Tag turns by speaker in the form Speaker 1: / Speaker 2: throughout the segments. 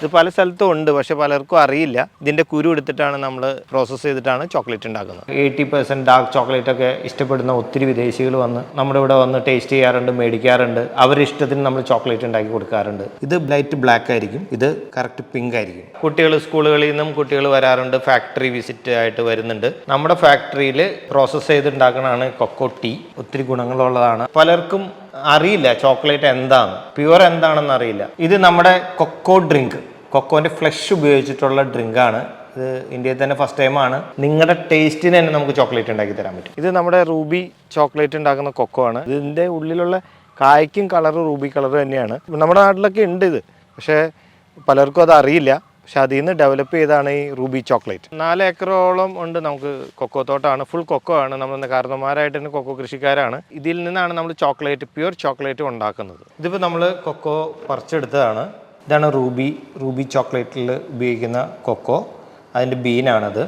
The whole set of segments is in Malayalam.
Speaker 1: ഇത് പല സ്ഥലത്തും ഉണ്ട് പക്ഷെ പലർക്കും അറിയില്ല. ഇതിന്റെ കുരു എടുത്തിട്ടാണ് നമ്മൾ പ്രോസസ്സ് ചെയ്തിട്ടാണ് ചോക്ലേറ്റ് ഉണ്ടാക്കുന്നത്. എയ്റ്റി പെർസെന്റ് ഡാർക്ക് ചോക്ലേറ്റ് ഒക്കെ ഇഷ്ടപ്പെടുന്ന ഒത്തിരി വിദേശികൾ വന്ന് നമ്മുടെ ഇവിടെ വന്ന് ടേസ്റ്റ് ചെയ്യാറുണ്ട് മേടിക്കാറുണ്ട്. അവരുടെ ഇഷ്ടത്തിന് നമ്മൾ ചോക്ലേറ്റ് ഉണ്ടാക്കി കൊടുക്കാറുണ്ട്. ഇത് ലൈറ്റ് ബ്ലാക്ക് ആയിരിക്കും ഇത് കറക്റ്റ് പിങ്ക് ആയിരിക്കും. കുട്ടികൾ സ്കൂളുകളിൽ നിന്നും കുട്ടികൾ വരാറുണ്ട് ഫാക്ടറി വിസിറ്റ് ആയിട്ട് വരുന്നുണ്ട്. നമ്മുടെ ഫാക്ടറിയിൽ പ്രോസസ്സ് ചെയ്തുണ്ടാക്കണതാണ് കൊക്കോ ടീ ഒത്തിരി ഗുണങ്ങളുള്ളതാണ്. പലർക്കും അറിയില്ല ചോക്ലേറ്റ് എന്താണ്? പ്യുവർ എന്താണെന്ന് അറിയില്ല. ഇത് നമ്മുടെ കൊക്കോ ഡ്രിങ്ക്. കൊക്കോന്റെ ഫ്ലഷ് ഉപയോഗിച്ചിട്ടുള്ള ഡ്രിങ്ക് ആണ് ഇത് ഇന്ത്യയിൽ തന്നെ ഫസ്റ്റ് ടൈമാണ് നിങ്ങളുടെ ടേസ്റ്റിന് തന്നെ നമുക്ക് ചോക്ലേറ്റ് ഉണ്ടാക്കി തരാൻ പറ്റും. ഇത് നമ്മുടെ റൂബി ചോക്ലേറ്റ് ഉണ്ടാക്കുന്ന കൊക്കോ ആണ്. ഇതിന്റെ ഉള്ളിലുള്ള കായ്ക്കും കളർ റൂബി കളർ തന്നെയാണ്. നമ്മുടെ നാട്ടിലൊക്കെ ഉണ്ട് ഇത്. പക്ഷേ പലർക്കും അത് അറിയില്ല. പക്ഷെ അതിൽ നിന്ന് ഡെവലപ്പ് ചെയ്താണ് ഈ റൂബി ചോക്ലേറ്റ് നാല് ഏക്കറോളം ഉണ്ട് നമുക്ക് കൊക്കോ തോട്ടമാണ് ഫുൾ കൊക്കോ ആണ്. നമ്മൾ കാരണന്മാരായിട്ട് തന്നെ കൊക്കോ കൃഷിക്കാരാണ്. ഇതിൽ നിന്നാണ് നമ്മൾ ചോക്ലേറ്റ് പ്യുവർ ചോക്ലേറ്റ് ഉണ്ടാക്കുന്നത്. ഇതിപ്പോൾ നമ്മൾ കൊക്കോ പറിച്ചെടുത്തതാണ്. ഇതാണ് റൂബി റൂബി ചോക്ലേറ്റിൽ ഉപയോഗിക്കുന്ന കൊക്കോ. അതിന്റെ ബീനാണത്.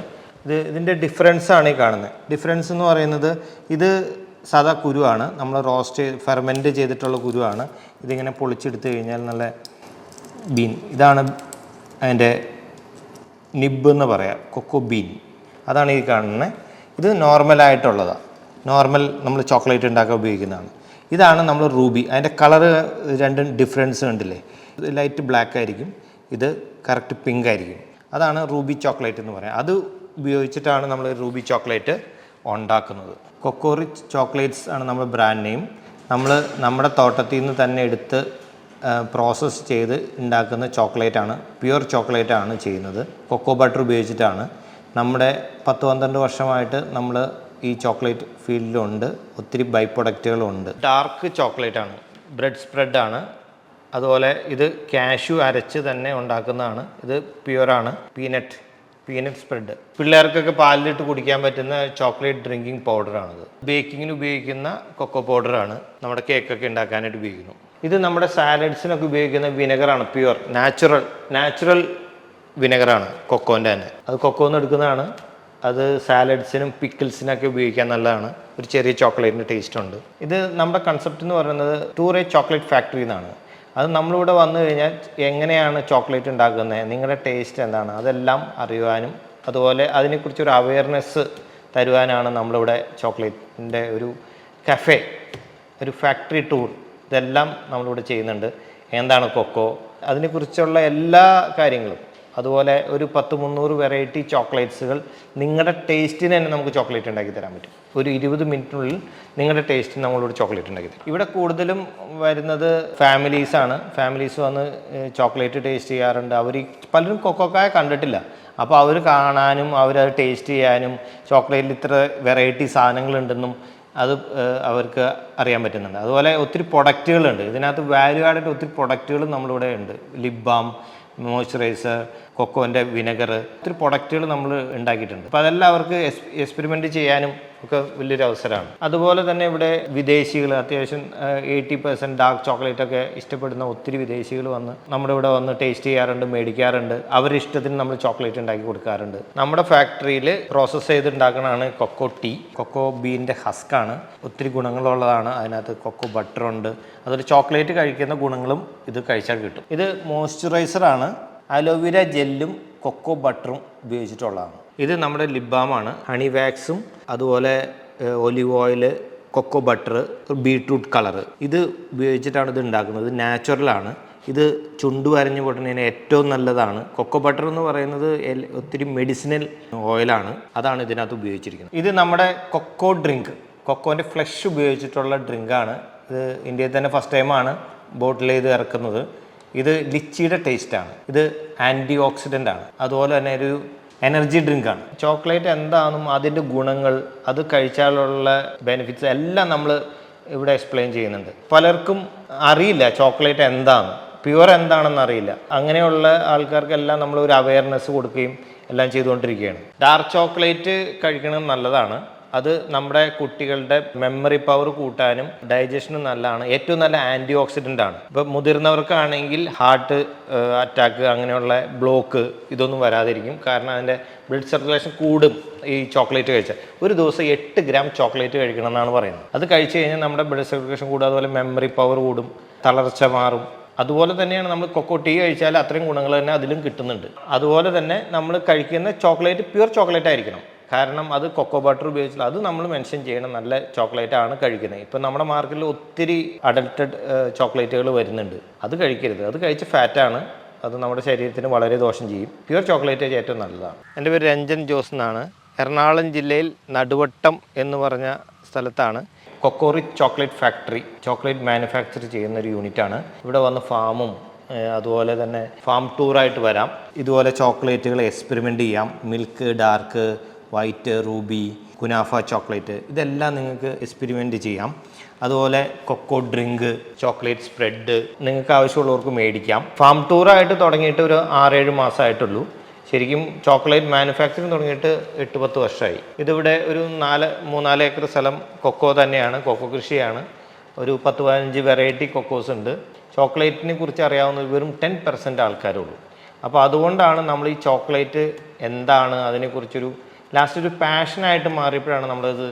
Speaker 1: ഇത് ഇതിന്റെ ഡിഫറൻസ് ആണ് ഈ കാണുന്നത് ഡിഫറൻസ് എന്ന് പറയുന്നത് ഇത് സാധാ കുരുവാണ്. നമ്മൾ റോസ്റ്റ് ഫെർമെന്റ് ചെയ്തിട്ടുള്ള കുരുവാണ്. ഇതിങ്ങനെ പൊളിച്ചെടുത്ത് കഴിഞ്ഞാൽ നല്ല ബീൻ. ഇതാണ് അതിന്റെ നിബ് എന്ന് പറയാം കൊക്കോ ബീൻ. അതാണ് ഈ കാണുന്നത് ഇത് നോർമലായിട്ടുള്ളതാണ് നോർമൽ നമ്മൾ ചോക്ലേറ്റ് ഉണ്ടാക്കാൻ ഉപയോഗിക്കുന്നതാണ്. ഇതാണ് നമ്മൾ റൂബി അതിന്റെ കളറ് രണ്ടും ഡിഫറൻസ് കണ്ടില്ലേ? ഇത് ലൈറ്റ് ബ്ലാക്ക് ആയിരിക്കും ഇത് കറക്റ്റ് പിങ്ക് ആയിരിക്കും. അതാണ് റൂബി ചോക്ലേറ്റ് എന്ന് പറയാം. അത് ഉപയോഗിച്ചിട്ടാണ് നമ്മൾ റൂബി ചോക്ലേറ്റ് ഉണ്ടാക്കുന്നത്. കൊക്കോറിച്ച് ചോക്ലേറ്റ്സ് ആണ് നമ്മുടെ ബ്രാൻഡ് നെയിം നമ്മൾ നമ്മുടെ തോട്ടത്തിൽ നിന്ന് തന്നെ എടുത്ത് പ്രോസസ്സ് ചെയ്ത് ഉണ്ടാക്കുന്ന ചോക്ലേറ്റാണ് പ്യുവർ ചോക്ലേറ്റ് ആണ് ചെയ്യുന്നത്. കൊക്കോ ബട്ടർ ഉപയോഗിച്ചിട്ടാണ്. നമ്മുടെ പത്ത് പന്ത്രണ്ട് വർഷമായിട്ട് നമ്മൾ ഈ ചോക്ലേറ്റ് ഫീൽഡിലുണ്ട്. ഒത്തിരി ബൈ പ്രൊഡക്റ്റുകളുണ്ട് ഡാർക്ക് ചോക്ലേറ്റാണ്. ബ്രെഡ് സ്പ്രെഡ് ആണ്. അതുപോലെ ഇത് കാഷ്യു അരച്ച് തന്നെ ഉണ്ടാക്കുന്നതാണ്. ഇത് പ്യുവറാണ് പീനട്ട് പീനട്ട് സ്പ്രെഡ് പിള്ളേർക്കൊക്കെ പാലിലിട്ട് കുടിക്കാൻ പറ്റുന്ന ചോക്ലേറ്റ് ഡ്രിങ്കിങ് പൗഡറാണിത് ബേക്കിങ്ങിന് ഉപയോഗിക്കുന്ന കൊക്കോ പൗഡറാണ് നമ്മുടെ കേക്കൊക്കെ ഉണ്ടാക്കാനായിട്ട് ഉപയോഗിക്കുന്നു. ഇത് നമ്മുടെ സാലഡ്സിനൊക്കെ ഉപയോഗിക്കുന്ന വിനെഗറാണ് പ്യുവർ നാച്ചുറൽ നാച്ചുറൽ വിനെഗറാണ് കൊക്കോന്റെ തന്നെ. അത് കൊക്കോന്ന് എടുക്കുന്നതാണ്. അത് സാലഡ്സിനും പിക്കിൾസിനൊക്കെ ഉപയോഗിക്കാൻ നല്ലതാണ്. ഒരു ചെറിയ ചോക്ലേറ്റിന്റെ ടേസ്റ്റ് ഉണ്ട് ഇത് നമ്മുടെ കൺസെപ്റ്റ് എന്ന് പറയുന്നത് ടൂറേ ചോക്ലേറ്റ് ഫാക്ടറി എന്നാണ്. അത് നമ്മളിവിടെ വന്നു കഴിഞ്ഞാൽ എങ്ങനെയാണ് ചോക്ലേറ്റ് ഉണ്ടാക്കുന്നത് നിങ്ങളുടെ ടേസ്റ്റ് എന്താണ് അതെല്ലാം അറിയുവാനും അതുപോലെ അതിനെക്കുറിച്ച് ഒരു അവയർനെസ് തരുവാനാണ് നമ്മളിവിടെ ചോക്ലേറ്റിന്റെ ഒരു കഫേ ഒരു ഫാക്ടറി ടൂർ ഇതെല്ലാം നമ്മളിവിടെ ചെയ്യുന്നുണ്ട്. എന്താണ് കൊക്കോ? അതിനെക്കുറിച്ചുള്ള എല്ലാ കാര്യങ്ങളും അതുപോലെ ഒരു പത്ത് മുന്നൂറ് വെറൈറ്റി ചോക്ലേറ്റ്സുകൾ നിങ്ങളുടെ ടേസ്റ്റിന് തന്നെ നമുക്ക് ചോക്ലേറ്റ് ഉണ്ടാക്കി തരാൻ പറ്റും. ഒരു ഇരുപത് മിനിറ്റിനുള്ളിൽ നിങ്ങളുടെ ടേസ്റ്റിന് നമ്മളോട് ചോക്ലേറ്റ് ഉണ്ടാക്കി തരും. ഇവിടെ കൂടുതലും വരുന്നത് ഫാമിലീസാണ് ഫാമിലീസ് വന്ന് ചോക്ലേറ്റ് ടേസ്റ്റ് ചെയ്യാറുണ്ട്. അവർ പലരും കൊക്കോക്കായ കണ്ടിട്ടില്ല. അപ്പോൾ അവർ കാണാനും അവരത് ടേസ്റ്റ് ചെയ്യാനും ചോക്ലേറ്റിൽ ഇത്ര വെറൈറ്റി സാധനങ്ങളുണ്ടെന്നും അത് അവർക്ക് അറിയാൻ പറ്റുന്നുണ്ട്. അതുപോലെ ഒത്തിരി പ്രൊഡക്റ്റുകളുണ്ട് ഇതിനകത്ത് വാല്യൂ ആഡഡ് ഒത്തിരി പ്രൊഡക്റ്റുകൾ നമ്മളിവിടെ ഉണ്ട്. ലിപ് ബാം മോയ്സ്ചറൈസർ കൊക്കോന്റെ വിനെഗർ ഒത്തിരി പ്രൊഡക്റ്റുകൾ നമ്മൾ ഉണ്ടാക്കിയിട്ടുണ്ട്. അപ്പോൾ അതെല്ലാം അവർക്ക് എക്സ്പെരിമെന്റ് ചെയ്യാനും ഒക്കെ വലിയൊരു അവസരമാണ്. അതുപോലെ തന്നെ ഇവിടെ വിദേശികൾ അത്യാവശ്യം എയ്റ്റി പെർസെന്റ് ഡാർക്ക് ചോക്ലേറ്റ് ഒക്കെ ഇഷ്ടപ്പെടുന്ന ഒത്തിരി വിദേശികൾ വന്ന് നമ്മുടെ ഇവിടെ വന്ന് ടേസ്റ്റ് ചെയ്യാറുണ്ട് മേടിക്കാറുണ്ട്. അവരുടെ ഇഷ്ടത്തിന് നമ്മൾ ചോക്ലേറ്റ് ഉണ്ടാക്കി കൊടുക്കാറുണ്ട്. നമ്മുടെ ഫാക്ടറിയിൽ പ്രോസസ്സ് ചെയ്തുണ്ടാക്കണതാണ് കൊക്കോ ടീ കൊക്കോ ബീന്റെ ഹസ്ക്കാണ് ഒത്തിരി ഗുണങ്ങളുള്ളതാണ്. അതിനകത്ത് കൊക്കോ ബട്ടറുണ്ട് അതൊരു ചോക്ലേറ്റ് കഴിക്കുന്ന ഗുണങ്ങളും ഇത് കഴിച്ചാൽ കിട്ടും. ഇത് മോയ്സ്ചറൈസറാണ് അലോവേര ജെല്ലും കൊക്കോ ബട്ടറും ഉപയോഗിച്ചിട്ടുള്ളതാണ്. ഇത് നമ്മുടെ ലിബാമാണ് ഹണി വാക്സും അതുപോലെ olive oil cocoa butter beetroot colour ഇത് ഉപയോഗിച്ചിട്ടാണ് ഇത് ഉണ്ടാക്കുന്നത്. നാച്ചുറലാണ് ഇത് ചുണ്ടു വരഞ്ഞു പൊട്ടുന്നതിന് ഏറ്റവും നല്ലതാണ്. കൊക്കോ ബട്ടർ എന്ന് പറയുന്നത് ഒത്തിരി മെഡിസിനൽ ഓയിലാണ് അതാണ് ഇതിനകത്ത് ഉപയോഗിച്ചിരിക്കുന്നത്. ഇത് നമ്മുടെ കൊക്കോ ഡ്രിങ്ക് കൊക്കോന്റെ ഫ്ലഷ് ഉപയോഗിച്ചിട്ടുള്ള ഡ്രിങ്കാണ് ഇത് ഇന്ത്യയിൽ തന്നെ ഫസ്റ്റ് ടൈമാണ് ബോട്ടിൽ ചെയ്ത് ഇറക്കുന്നത്. ഇത് ലിച്ചിയുടെ ടേസ്റ്റാണ് ഇത് ആന്റി ഓക്സിഡന്റ് ആണ്. അതുപോലെ തന്നെ ഒരു എനർജി ഡ്രിങ്കാണ് ചോക്ലേറ്റ് എന്താണെന്നും അതിന്റെ ഗുണങ്ങൾ അത് കഴിച്ചാലുള്ള ബെനിഫിറ്റ്സ് എല്ലാം നമ്മൾ ഇവിടെ എക്സ്പ്ലെയിൻ ചെയ്യുന്നുണ്ട്. പലർക്കും അറിയില്ല ചോക്ലേറ്റ് എന്താണ് പ്യുവർ എന്താണെന്ന് അറിയില്ല. അങ്ങനെയുള്ള ആൾക്കാർക്കെല്ലാം നമ്മൾ ഒരു അവയർനെസ് കൊടുക്കുകയും എല്ലാം ചെയ്തുകൊണ്ടിരിക്കുകയാണ്. ഡാർക്ക് ചോക്ലേറ്റ് കഴിക്കണം നല്ലതാണ്. അത് നമ്മുടെ കുട്ടികളുടെ മെമ്മറി പവർ കൂട്ടാനും ഡൈജഷനും നല്ലതാണ്. ഏറ്റവും നല്ല ആന്റി ഓക്സിഡന്റ് ആണ്. ഇപ്പം മുതിർന്നവർക്കാണെങ്കിൽ ഹാർട്ട് അറ്റാക്ക് അങ്ങനെയുള്ള ബ്ലോക്ക് ഇതൊന്നും വരാതിരിക്കും. കാരണം അതിന്റെ ബ്ലഡ് സർക്കുലേഷൻ കൂടും ഈ ചോക്ലേറ്റ് കഴിച്ചാൽ. ഒരു ദിവസം എട്ട് ഗ്രാം ചോക്ലേറ്റ് കഴിക്കണം എന്നാണ് പറയുന്നത്. അത് കഴിച്ചു കഴിഞ്ഞാൽ നമ്മുടെ ബ്ലഡ് സർക്കുലേഷൻ കൂടും അതുപോലെ മെമ്മറി പവർ കൂടും തളർച്ച മാറും. അതുപോലെ തന്നെയാണ് നമ്മൾ കൊക്കോ ടീ കഴിച്ചാൽ അത്രയും ഗുണങ്ങൾ തന്നെ അതിലും കിട്ടുന്നുണ്ട്. അതുപോലെ തന്നെ നമ്മൾ കഴിക്കുന്ന ചോക്ലേറ്റ് പ്യുവർ ചോക്ലേറ്റ് ആയിരിക്കണം. കാരണം അത് കൊക്കോ ബട്ടർ ഉപയോഗിച്ചില്ല. അത് നമ്മൾ മെൻഷൻ ചെയ്യണം നല്ല ചോക്ലേറ്റ് ആണ് കഴിക്കുന്നത്. ഇപ്പം നമ്മുടെ മാർക്കറ്റിൽ ഒത്തിരി അഡൽറ്റഡ് ചോക്ലേറ്റുകൾ വരുന്നുണ്ട്. അത് കഴിക്കരുത്. അത് കഴിച്ച് ഫാറ്റാണ് അത് നമ്മുടെ ശരീരത്തിന് വളരെ ദോഷം ചെയ്യും. പ്യുവർ ചോക്ലേറ്റ് ഏറ്റവും നല്ലതാണ്. എന്റെ പേര് രഞ്ജൻ ജോസ് എന്നാണ്. എറണാകുളം ജില്ലയിൽ നടുവട്ടം എന്ന് പറഞ്ഞ സ്ഥലത്താണ് കൊക്കോറി ചോക്ലേറ്റ് ഫാക്ടറി ചോക്ലേറ്റ് മാനുഫാക്ചർ ചെയ്യുന്ന ഒരു യൂണിറ്റാണ് ഇവിടെ വന്ന് ഫാമും അതുപോലെ തന്നെ ഫാം ടൂറായിട്ട് വരാം. ഇതുപോലെ ചോക്ലേറ്റുകൾ എക്സ്പെരിമെന്റ് ചെയ്യാം. മിൽക്ക് ഡാർക്ക് വൈറ്റ് റൂബി കുനാഫ ചോക്ലേറ്റ് ഇതെല്ലാം നിങ്ങൾക്ക് എക്സ്പെരിമെന്റ് ചെയ്യാം. അതുപോലെ കൊക്കോ ഡ്രിങ്ക് ചോക്ലേറ്റ് സ്പ്രെഡ് നിങ്ങൾക്ക് ആവശ്യമുള്ളവർക്ക് മേടിക്കാം. ഫാം ടൂറായിട്ട് തുടങ്ങിയിട്ട് ഒരു ആറേഴ് മാസമായിട്ടുള്ളൂ. ശരിക്കും ചോക്ലേറ്റ് മാനുഫാക്ചറിങ് തുടങ്ങിയിട്ട് എട്ട് പത്ത് വർഷമായി. ഇതിവിടെ ഒരു നാല് മൂന്നാൽ ഏക്കർ സ്ഥലം കൊക്കോ തന്നെയാണ് കൊക്കോ കൃഷിയാണ്. ഒരു പത്ത് പതിനഞ്ച് വെറൈറ്റി കൊക്കോസ് ഉണ്ട്. ചോക്ലേറ്റിനെ കുറിച്ച് അറിയാവുന്ന വെറും ടെൻ പെർസെന്റ് ആൾക്കാരുള്ളൂ അപ്പോൾ അതുകൊണ്ടാണ് നമ്മൾ ഈ ചോക്ലേറ്റ് എന്താണ് അതിനെക്കുറിച്ചൊരു ലാസ്റ്റ് ഒരു പാഷനായിട്ട് മാറിയപ്പോഴാണ് നമ്മളിത്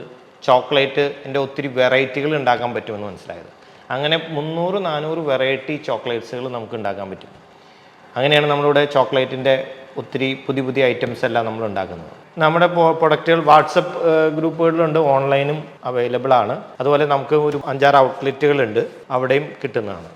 Speaker 1: ചോക്ലേറ്റ് എന്റെ ഒത്തിരി വെറൈറ്റികൾ ഉണ്ടാക്കാൻ പറ്റുമെന്ന് മനസ്സിലായത്. അങ്ങനെ മുന്നൂറ് നാനൂറ് വെറൈറ്റി ചോക്ലേറ്റ്സുകൾ നമുക്ക് ഉണ്ടാക്കാൻ പറ്റും. അങ്ങനെയാണ് നമ്മളിവിടെ ചോക്ലേറ്റിന്റെ ഒത്തിരി പുതിയ പുതിയ ഐറ്റംസ് എല്ലാം നമ്മൾ ഉണ്ടാക്കുന്നത്. നമ്മുടെ പ്രൊഡക്റ്റുകൾ വാട്സപ്പ് ഗ്രൂപ്പുകളിലുണ്ട് ഓൺലൈനും അവൈലബിൾ ആണ് അതുപോലെ നമുക്ക് ഒരു അഞ്ചാറ് ഔട്ട്ലെറ്റുകളുണ്ട് അവിടെയും കിട്ടുന്നതാണ്.